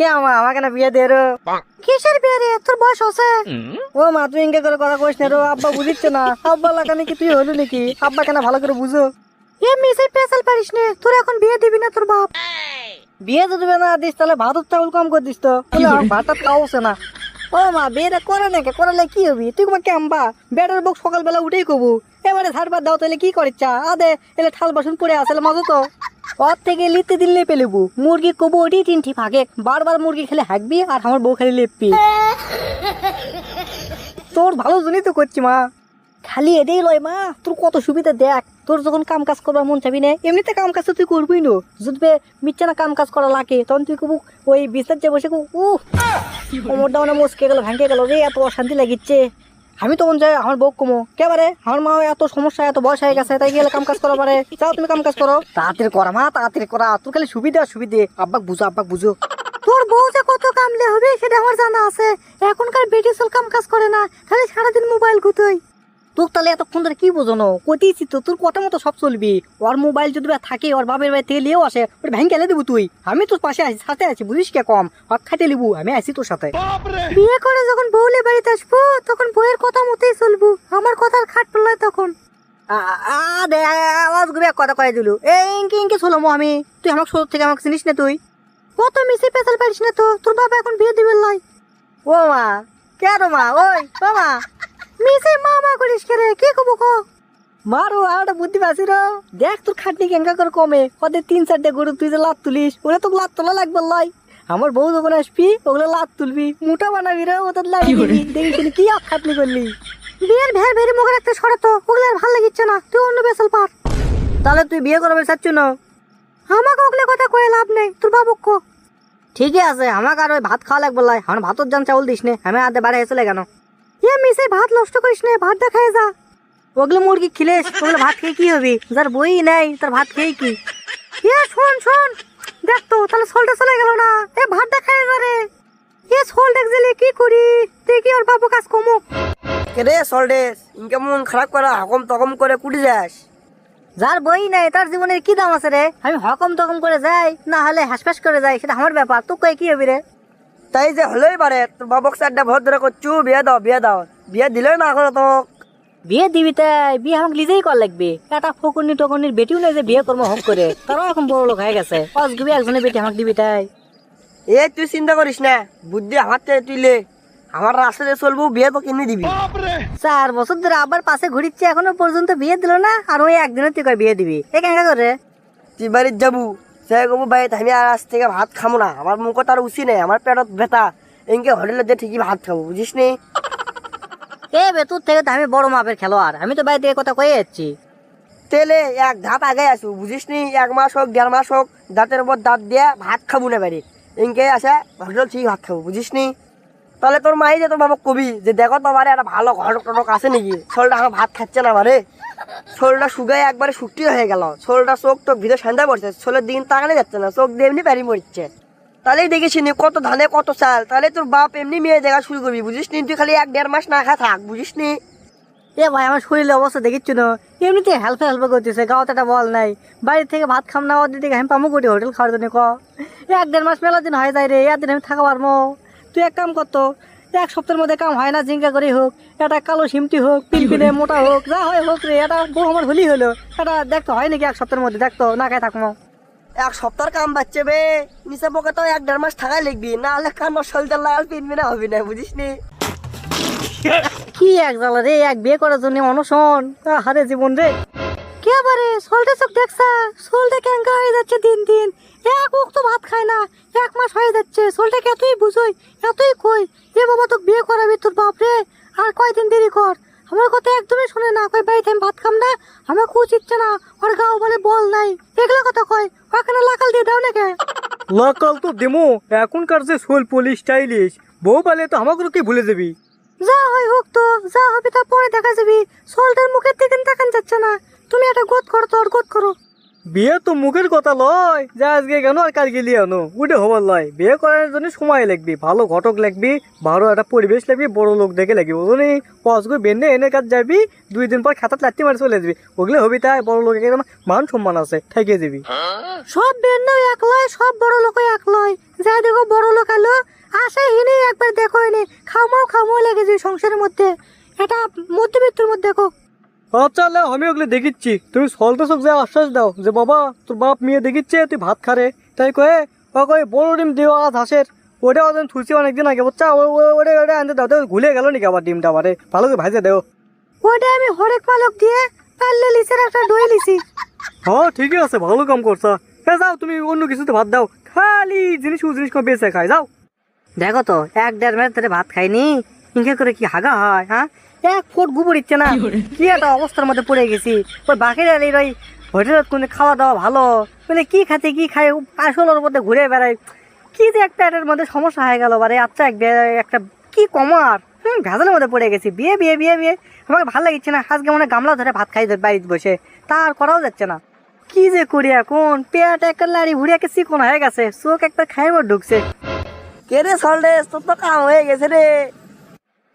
কে আমা? আমাকে না বিয়ে দে রো। কিসের বিয়ে রে? তোর বয়স আছে ও মা তুই ইনকে করে কথা কইস না রো। আব্বা বুঝিচ্ছে না। আব্বা লাগানি কি তুই হলো নাকি? আব্বা কেন ভালো করে বুঝো। এ মিসে পেছাল পারিস নে। তোর এখন বিয়ে দিবি না তোর বাপ। বিয়ে তো দিবে না দিস তাহলে ভাতর চাউল কম করে দিস তো। ভাতটা খাওয়াছে না। ও মা বিয়েটা করে নাকি করালে কি হবি? তুই তোমার কেমবা বেটার বক সকালবেলা উঠেই কবু। এবারে ধারবার দাও তাহলে কি করিচ্ছা আদে এলে থাল বাসন পড়ে আসলে মজা তো। ওর থেকে লিখতে দিলে পেলেবু মুরগি কবু ওটি তিনটি ফাঁকে বারবার মুরগি খেলে হাঁকবি আর আমার বউ খেলে লেপবি। তোর ভালো জন্যই তো করছি, মা। খালি এটাই লয়, মা। তোর কত সুবিধা দেখ। তোর যখন কাম কাজ করবার মন চাবি না, এমনিতে কাম কাজ তো তুই করবি না। যদি মিথ্যা না কাম কাজ করা লাগে, তখন তুই কবু ওই বিছনার যে বসে কবু, উহ! কোমরটা মানে মুসকে গেল ভাঙকে গেল রে, এত অশান্তি লাগিচ্ছে। আমি তো যাই আমার বউ কমো। কে পারে আমার মা এত সমস্যা এত বয়স হয়ে গেছে তাই গেলে কাম কাজ করা পারে। যাও তুমি কাম কাজ করো। তাড়াতাড়ি করা মা তাড়াতাড়ি করা। তোর খালি সুবিধা সুবিধে। আব্বাক বুঝো আব্বাক বুঝো। তোর বউ যে কত কামলে হবে সেটা আমার জানা আছে। এখনকার বেটি চুল কাম কাজ করে না। খালি সারাদিন মোবাইল গুতোই। তোর তাহলে এতক্ষণ ধরে কি বোঝানো? কইতেছি তো তোর কথা মতো সব চলবি। ওর মোবাইল যদি থাকে ওর বাপের বাড়ি থেকে লিয়েও আসে ওর ভেঙে গেলে দেবো তুই। আমি তোর পাশে আছি সাথে আছি বুঝিস কে কম? হক খাইতে লিবু আমি আছি তোর সাথে। বিয়ে করে যখন বউলে বাড়িতে আসব তখন বউয়ের কথা মতোই চলবো। আমার কথার খাট পড়ল তখন। আওয়াজ গুবে কথা কয়ে দিলু। এই ইনকি ইনকি চলো আমি। তুই আমাকে ছোট থেকে আমাকে চিনিস না তুই? কত মিশে পেছাল পারিস না তো তোর বাবা এখন বিয়ে দিবে লাই ও মা কে রো মা? ওই ও মা মিশে মা মা করিস কে রে? কি কবো কো? মারো আর একটা বুদ্ধি পাচ্ছি রো দেখ তোর খাটনি কেঙ্কা করে কমে। ওদের তিন চারটে গরু তুই যে লাত তুলিস ওরা তো লাত তোলা লাগবে লাই আমার বউ যখন আসবি ওগুলো লাত তুলবি। মোটা বানাবি রে ওদের লাগবি দেখিস কি আপ খাটনি করলি। বিয়ের ভের ভেরি মুখে রাখতে সরাতো ওগুলো আর ভালো লাগিচ্ছে না। তুই অন্য বেসাল পার। তাহলে তুই বিয়ে করবে চাচ্ছ না? আমাকে ওগুলো কথা কয়ে লাভ নেই। তোর বাবুক ঠিকই আছে আমাকে আর ওই ভাত খাওয়া লাগবে লাই আমার ভাতর জান চাউল দিস নে আমি আদে বাড়ি চলে কেন এ মিশে ভাত নষ্ট করিস নে ভাত দেখায় যা। ওগুলো মুরগি খিলেস ওগুলো ভাত খেয়ে কি হবি? যার বই নাই তার ভাত খেয়ে কি? এ শোন শোন দেখ তো তাহলে সোলটা চলে গেল না। এ ভাত দেখায় যা রে। এ সোল দেখ দিলে কি করি? দেখি ওর বাবু কাজ কমো। রে সল্ডেস ইনকে মন খারাপ করা হকম তকম করে কুটি যাস? যার বই নাই তার জীবনের কি দাম আছে রে? আমি হকম তকম করে যাই না হলে হাসপাস করে যাই সেটা আমার ব্যাপার। তুই কই কি হবি রে? তাই যে হলেই পারে তোর বাবক চারটা ভর ধরে করছু বিয়ে দাও বিয়ে দাও। বিয়ে দিলে না এখন তো। বিয়ে দিবি তাই বিয়ে আমাকে নিজেই কর লাগবে। একটা ফকুনি টকুনির বেটিও নেই যে বিয়ে করব হক করে তারাও এখন বড় লোক হয়ে গেছে। অসগুবি একজনের বেটি আমাকে দিবি তাই। এ তুই চিন্তা করিস না বুদ্ধি আমার থেকে তুইলে আমার রাস্তাতে চলবো বিয়ে তো কিনে দিবি। চার বছর ধরে আবার পাশে ঘুরিচ্ছে এখনও পর্যন্ত বিয়ে দিল না আর ওই একদিনে তুই কয় বিয়ে দিবি? এ কেন করে? তুই বাড়ির যাবু। সে কবু বাড়িতে আমি আর আজ থেকে ভাত খাব না। আমার মুখত আর উচি নেই আমার পেটত ব্যথা। এনকে হোটেলে যে ঠিকই ভাত খাব বুঝিস নি এ বে তোর থেকে তো আমি বড় মাপের খেলোয়াড়। আমি তো বাইরে থেকে কথা কয়ে যাচ্ছি। তেলে এক ধাপ আগে আসু বুঝিস নি এক মাস হোক দেড় মাস হোক দাঁতের উপর দাঁত দিয়ে ভাত খাব না বাড়ি। এনকে আসে হোটেল ঠিক ভাত খাব বুঝিস নি তাহলে তোর মাই যে তোর বাবা কবি যে দেখো তো বারে একটা ভালো ঘটক টটক আছে নাকি? শোলটা আমার ভাত খাচ্ছে না বারে শোলটা শুকায় একবারে শুকটি হয়ে গেল। শোলটা চোখ তো ভিতরে সান্দা পড়ছে। শোলের দিন তাকানো যাচ্ছে না, চোখ দিয়ে এমনি প্যারি মরিচ্ছে তাহলেই দেখেছি নি কত ধানে কত চাল। তাহলে তোর বাপ এমনি মেয়ে দেখা শুরু করবি বুঝিস নি তুই খালি এক দেড় মাস না খা থাক বুঝিস নি এ ভাই, আমার শরীরের অবস্থা দেখিচ্ছ না। এমনিতে হেল্প হেল্প করতেছে গাঁও একটা বল নাই। বাড়ি থেকে ভাত খাম না, ওদের দিকে আমি পামো করি হোটেল খাওয়ার জন্য ক। এক দেড় মাস মেলা দিন হয়ে যায় রে একদিন আমি থাকা পারব। তুই এক কাম করতো এক সপ্তাহের মধ্যে কাম হয় না জিঙ্কা করে হোক এটা কালো সিমটি হোক পিনপিনে মোটা হোক যা হয় হোক রে এটা বউ আমার হলি হলো। এটা দেখতো হয় নাকি এক সপ্তাহের মধ্যে দেখতো না খাই থাকব এক সপ্তাহের কাম বাচ্চে বে নিচে পকে তো এক দেড় মাস থাকাই লিখবি না হলে কান শরীরটা লাল পিনবি না হবি না বুঝিস নি কি এক জ্বালা রে এক বিয়ে করার জন্য অনশন হারে জীবন রে। কে বারে সোলটা চোখ দেখছা সোলটা ক্যাঙ্কা হয়ে যাচ্ছে দিন দিন। এক উক তো ভাত খায় না এক মাস হয়ে যাচ্ছে। সোলটাকে এতই বুঝোই এতই কই? এ বাবা তোকে বিয়ে করাবি তোর বাপ রে। আর কয়দিন দেরি কর? আমার কথা একদমই শুনে না। কই বাড়িতে আমি ভাত খাম না? আমার কুচ ইচ্ছে না। ওর গাও বলে বল নাই। এগুলো কথা কয়? ওখানে লাকাল দিয়ে দাও নাকি? লাকাল তো দেমো। এখনকার যে সোল পুলিশ স্টাইলিশ বউ পালে তো আমাকে কি ভুলে যাবি? যা হয় হোক তো যা হবে তা পরে দেখা যাবি। সোলটার মুখের দিকে তাকান যাচ্ছে না। তুমি একটা গোদ করো তো গোদ করো। বিয়ে তো মুখের কথা লয় যে আজকে কেন আর কাল গেলি আনো? উঠে হবার লয়। বিয়ে করার জন্য সময় লাগবি ভালো ঘটক লাগবি ভালো একটা পরিবেশ লাগবি বড় লোক দেখে লাগবি বুঝলি? পজ করে বেন্নে এনে কাজ যাবি দুই দিন পর খাতাত লাত্তি মারি চলে যাবি। ওগুলো হবি তাই বড় লোকের মান সম্মান আছে ঠেকে যাবি। সব বেন্ন এক লয় সব বড় লোক এক লয়। যা দেখো বড় লোক আলো আসে হিনে একবার দেখো এনে খামাও খামাও লেগেছে সংসারের মধ্যে। এটা মধ্যবিত্তর মধ্যে দেখো। আচ্ছা আল্লাহ আমি ওগুলো দেখিচ্ছি। তুমি সলতে সব যে আশ্বাস দাও যে বাবা তোর বাপ মেয়ে দেখিচ্ছে তুই ভাত খারে। তাই কয়ে ও কয়ে বড় ডিম দিও আজ হাঁসের। ওটা ওদের থুসি অনেকদিন আগে বাচ্চা ওটা ওটা আনতে দাও। তো ঘুলে গেল নাকি আবার ডিমটা আবারে ভালো করে ভাজে দেও। ওটা আমি হরেক পালক দিয়ে পারলে লিসের একটা দই লিছি হ্যাঁ ঠিকই আছে ভালো কাম করছা। হ্যাঁ যাও তুমি অন্য কিছুতে ভাত দাও। খালি জিনিস ও জিনিস কোনো বেঁচে খায় যাও। দেখো তো এক দেড় মিনিট ধরে ভাত খাইনি। ইনকে করে কি হাগা হয় হ্যাঁ? এক ফুট গোবর ইচ্ছে না। কি একটা অবস্থার মধ্যে পড়ে গেছি। ওই আলির ওই হোটেলত কোনো খাওয়া দাওয়া ভালো? মানে কি খাতে কি খায় আসলের মধ্যে ঘুরে বেড়ায়। কি যে একটা এটার মধ্যে সমস্যা হয়ে গেল বারে আচ্ছা এক একটা কি কমার? হুম ভেজালের মধ্যে পড়ে গেছি। বিয়ে বিয়ে বিয়ে বিয়ে। আমাকে ভালো লাগছে না। আজকে মনে গামলা ধরে ভাত খাই বাড়িতে বসে। তার করাও যাচ্ছে না। কি যে করি এখন? পেট একটা লাড়ি ভুড়ি একটা চিকন হয়ে গেছে। চোখ একটা খাইব ঢুকছে। কে রে সল্টেস তোর তো কাম হয়ে গেছে রে।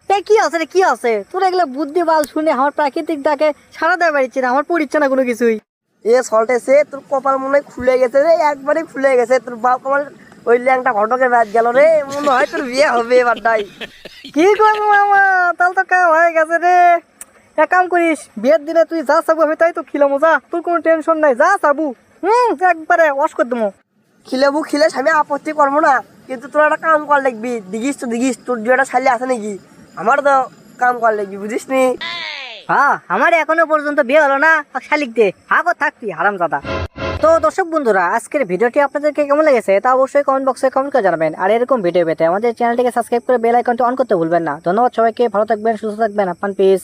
এ কি আছে রে কি আছে? তোর এগুলো বুদ্ধি বাল শুনে আমার প্রাকৃতিক ডাকে সারা দেওয়া পারছি না আমার পড়িচ্ছে না কোনো কিছুই। এ সল্টেসে তোর কপাল মনে হয় খুলে গেছে রে একবারে খুলে গেছে। তোর বাপ আমার ওই ল্যাংটা ঘটকের রাত গেল রে মনে হয় তোর বিয়ে হবে এবারটাই কি করব মামা? তাহলে তো কাম হয়ে গেছে রে। এক কাম করিস বিয়ের দিনে তুই যা চাবু আমি তাই তো খিলাম যা। তোর কোনো টেনশন নাই যা চাবু। হুম একবারে ওয়াশ করে দেবো। খিলেবু খিলে আমি আপত্তি করব না। কিন্তু তোর একটা কাম কর লাগবি দিগিস তো দিগিস তোর দুটা শালি আছে নাকি? আমার তো কাম কর লাগবে বুঝিস নি হ্যাঁ আমার এখনও পর্যন্ত বিয়ে হলো না শালিক দে হাগো থাকবি হারাম দাদা তো দর্শক বন্ধুরা, আজকের ভিডিওটি আপনাদেরকে কেমন লেগেছে তা অবশ্যই কমেন্ট বক্সে কমেন্ট করে জানাবেন। আর এরকম ভিডিও পেতে আমাদের চ্যানেলটিকে সাবস্ক্রাইব করে বেল আইকনটি অন করতে ভুলবেন না। ধন্যবাদ সবাইকে, ভালো থাকবেন, সুস্থ থাকবেন আপনার পিস